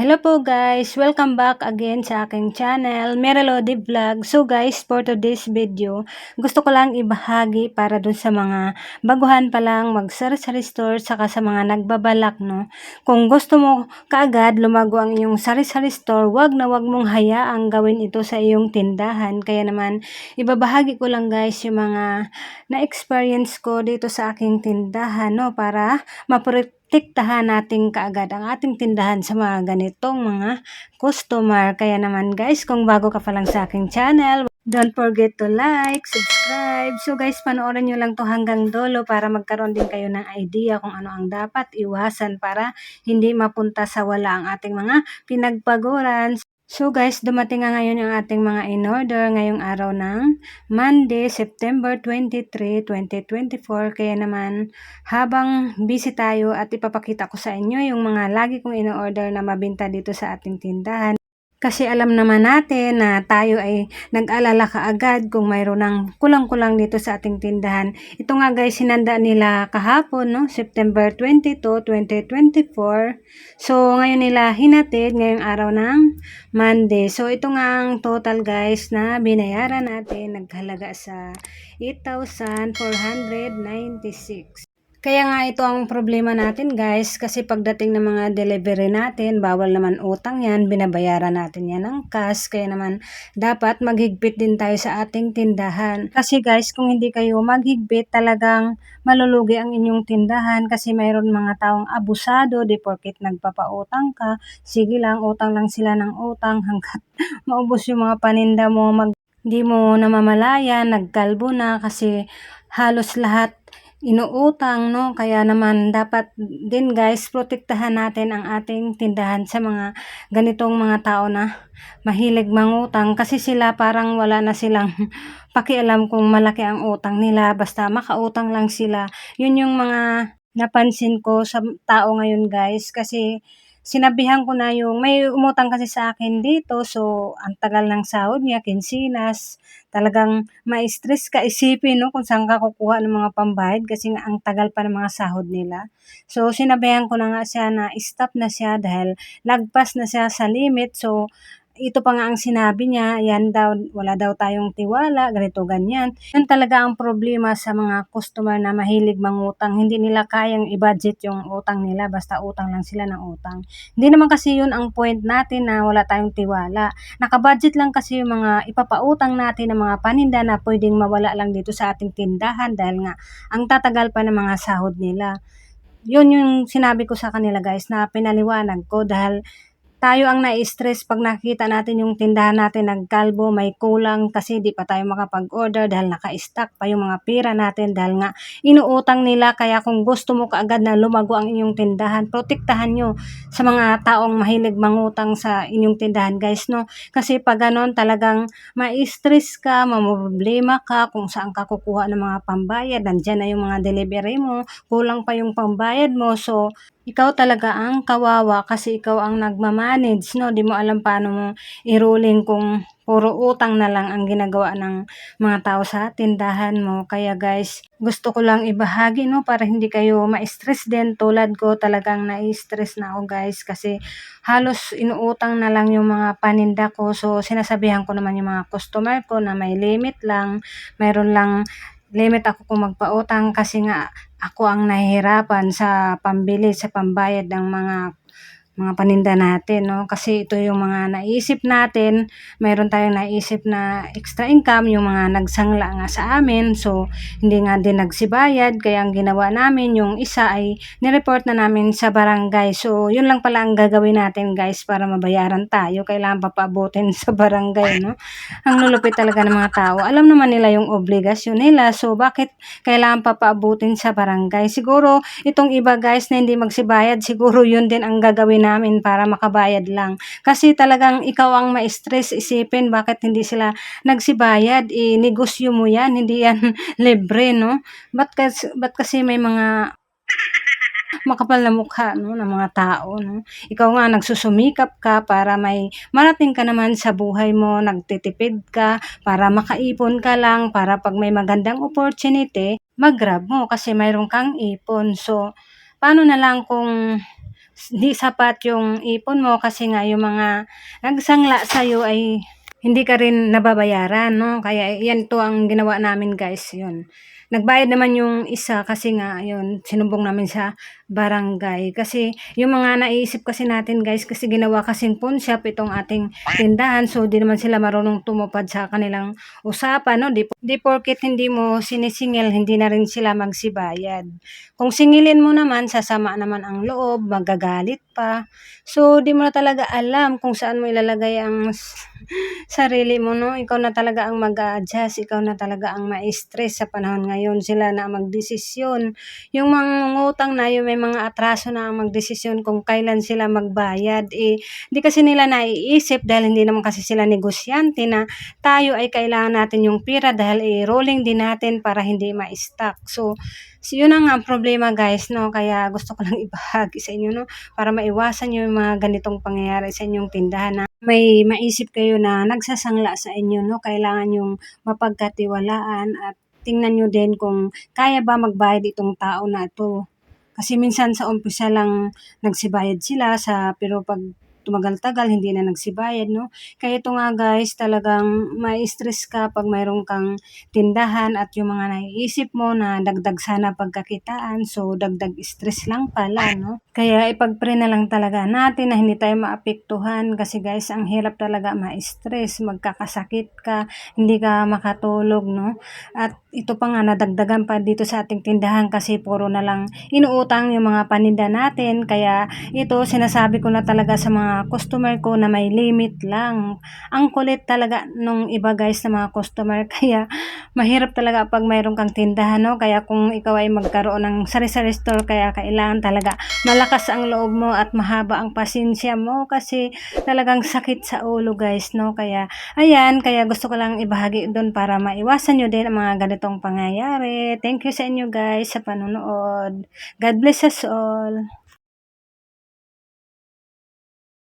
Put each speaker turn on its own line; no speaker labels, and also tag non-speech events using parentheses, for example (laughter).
Hello po guys! Welcome back again sa aking channel, Merelody Vlog. So guys, for today's video, gusto ko lang ibahagi para dun sa mga baguhan pa lang mag-sari-sari store saka sa mga nagbabalak no. Kung gusto mo kaagad lumago ang iyong sari-sari store, wag na wag mong hayaang gawin ito sa iyong tindahan. Kaya naman, ibabahagi ko lang guys yung mga na-experience ko dito sa aking tindahan no para maprotektahan tiktahan natin kaagad ang ating tindahan sa mga ganitong mga customer. Kaya naman guys, kung bago ka pa lang sa aking channel, don't forget to like, subscribe. So guys, panoorin nyo lang to hanggang dolo para magkaroon din kayo ng idea kung ano ang dapat iwasan para hindi mapunta sa wala ang ating mga pinagpaguran. So guys, dumating nga ngayon yung ating mga in-order ngayong araw ng Monday, September 23, 2024. Kaya naman, habang busy tayo at ipapakita ko sa inyo yung mga lagi kong in-order na mabinta dito sa ating tindahan. Kasi alam naman natin na tayo ay nag-alala kaagad kung mayroon ng kulang-kulang dito sa ating tindahan. Ito nga guys, sinanda nila kahapon, no? September 22, 2024. So, ngayon nila hinatid ngayong araw ng Monday. So, ito nga ang total guys na binayaran natin. Naghalaga sa 8,496. Kaya nga ito ang problema natin guys kasi pagdating ng mga delivery natin, bawal naman utang yan, binabayaran natin yan ng cash. Kaya naman dapat maghigpit din tayo sa ating tindahan. Kasi guys kung hindi kayo maghigpit talagang malulugi ang inyong tindahan kasi mayroon mga taong abusado di porkit nagpapautang ka. Sige lang, utang lang sila ng utang (laughs) hanggat maubos yung mga paninda mo. Mag, di mo namamalayan, nagkalbo na kasi halos lahat inuutang, no? Kaya naman dapat din guys, protektahan natin ang ating tindahan sa mga ganitong mga tao na mahilig mangutang kasi sila parang wala na silang (laughs) pakialam kung malaki ang utang nila, basta makautang lang sila. Yun yung mga napansin ko sa tao ngayon guys kasi sinabihan ko na yung may umutang kasi sa akin dito so ang tagal ng sahod niya, kinsinas, talagang ma-stress ka isipin no kung saan ka kukuha ng mga pambayad kasi nga ang tagal pa ng mga sahod nila. So sinabihan ko na nga siya na stop na siya dahil lagpas na siya sa limit so ito pa nga ang sinabi niya, yan daw, wala daw tayong tiwala, ganito, ganyan. Yan talaga ang problema sa mga customer na mahilig mangutang. Hindi nila kayang i-budget yung utang nila, basta utang lang sila ng utang. Hindi naman kasi yun ang point natin na wala tayong tiwala. Nakabudget lang kasi yung mga ipapautang natin ng mga paninda na pwedeng mawala lang dito sa ating tindahan dahil nga ang tatagal pa ng mga sahod nila. Yun yung sinabi ko sa kanila guys na pinaliwanag ko dahil tayo ang na-stress pag nakita natin yung tindahan natin nagkalbo, may kulang kasi di pa tayo makapag-order dahil naka-stock pa yung mga pira natin dahil nga inuutang nila. Kaya kung gusto mo kaagad na lumago ang inyong tindahan, protektahan nyo sa mga taong mahilig mangutang sa inyong tindahan guys no. Kasi pag ganon talagang ma-stress ka, mamroblema ka kung saan ka kukuha ng mga pambayad, nandyan na yung mga delivery mo, kulang pa yung pambayad mo. So ikaw talaga ang kawawa kasi ikaw ang nagmamanage, no? Di mo alam paano mo i-ruling kung puro utang na lang ang ginagawa ng mga tao sa tindahan mo. Kaya guys, gusto ko lang ibahagi, no? Para hindi kayo ma-stress din. Tulad ko talagang na-stress na ako guys kasi halos inuutang na lang yung mga paninda ko. So, sinasabihan ko naman yung mga customer ko na may limit lang. Mayroon lang limit ako kung magpautang kasi nga ako ang nahihirapan sa pambili, sa pambayad ng mga mga paninda natin, no? Kasi ito yung mga naisip natin, mayroon tayong naisip na extra income, yung mga nagsangla nga sa amin, so hindi nga din nagsibayad, kaya ang ginawa namin, yung isa ay nireport na namin sa barangay, so yun lang pala ang gagawin natin guys para mabayaran tayo, kailangan papaabutin (laughs) sa barangay, no? Ang lulupit talaga ng mga tao, alam naman nila yung obligasyon nila, so bakit kailangan papaabutin sa barangay? Siguro, itong iba guys na hindi magsibayad, siguro yun din ang gagawin namin para makabayad lang. Kasi talagang ikaw ang ma-stress isipin bakit hindi sila nagsibayad. I-negosyo mo yan, hindi yan (laughs) libre, no? Ba't kasi, ba't kasi may mga makapal na mukha no ng mga tao no ikaw nga nagsusumikap ka para may marating ka naman sa buhay mo nagtitipid ka para makaipon ka lang para pag may magandang opportunity mag-grab mo kasi mayroon kang ipon so paano na lang kung hindi sapat yung ipon mo kasi nga yung mga nagsangla sa'yo ay hindi ka rin nababayaran, no? Kaya yan to ang ginawa namin guys, yun. Nagbayad naman yung isa kasi nga, yun, sinumbong namin sa barangay. Kasi yung mga naiisip kasi natin guys, kasi ginawa kasing pawn shop itong ating tindahan. So, di naman sila marunong tumupad sa kanilang usapan, no? Di, di porket hindi mo sinisingil, hindi na rin sila magsibayad. Kung singilin mo naman, sasama naman ang loob, magagalit pa. So, di mo na talaga alam kung saan mo ilalagay ang sarili mo, no? Ikaw na talaga ang mag-a-adjust, ikaw na talaga ang ma-stress sa panahon ngayon. Sila na ang magdesisyon. Yung mga ngutang na, yung may mga atraso na ang magdesisyon kung kailan sila magbayad. Eh, di kasi nila naiisip dahil hindi naman kasi sila negosyante na tayo ay kailangan natin yung pira dahil i-rolling din natin para hindi ma-stuck. So, So, yun ang ang problema guys, no? Kaya gusto ko lang (laughs) ibahagi sa inyo, no? Para maiwasan yung mga ganitong pangyayari sa inyong tindahan na may maisip kayo na nagsasangla sa inyo, no? Kailangan yung mapagkatiwalaan at tingnan nyo din kung kaya ba magbayad itong tao na ito. Kasi minsan sa umpisa lang nagsibayad sila sa pero pag tumagal-tagal hindi na nagsibayad, no? Kaya ito nga guys, talagang ma-stress ka pag mayroon kang tindahan at yung mga naiisip mo na dagdag sana pagkakitaan, so dagdag stress lang pala, no? Kaya ipag-pray na lang talaga natin na hindi tayo maapektuhan kasi guys, ang hirap talaga ma-stress, magkakasakit ka, hindi ka makatulog, no? At ito pa nga, nadagdagan pa dito sa ating tindahan kasi puro na lang inuutang yung mga paninda natin, kaya ito, sinasabi ko na talaga sa mga customer ko na may limit lang. Ang kulit talaga nung iba guys na mga customer, (laughs) kaya mahirap talaga pag mayroon kang tindahan, no? Kaya kung ikaw ay magkaroon ng sari-sari store, kaya kailangan talaga malakas ang loob mo at mahaba ang pasensya mo kasi talagang sakit sa ulo guys, no? Kaya, ayan, kaya gusto ko lang ibahagi doon para maiwasan nyo din ang mga ganitong pangyayari. Thank you sa inyo guys sa panonood. God bless us all.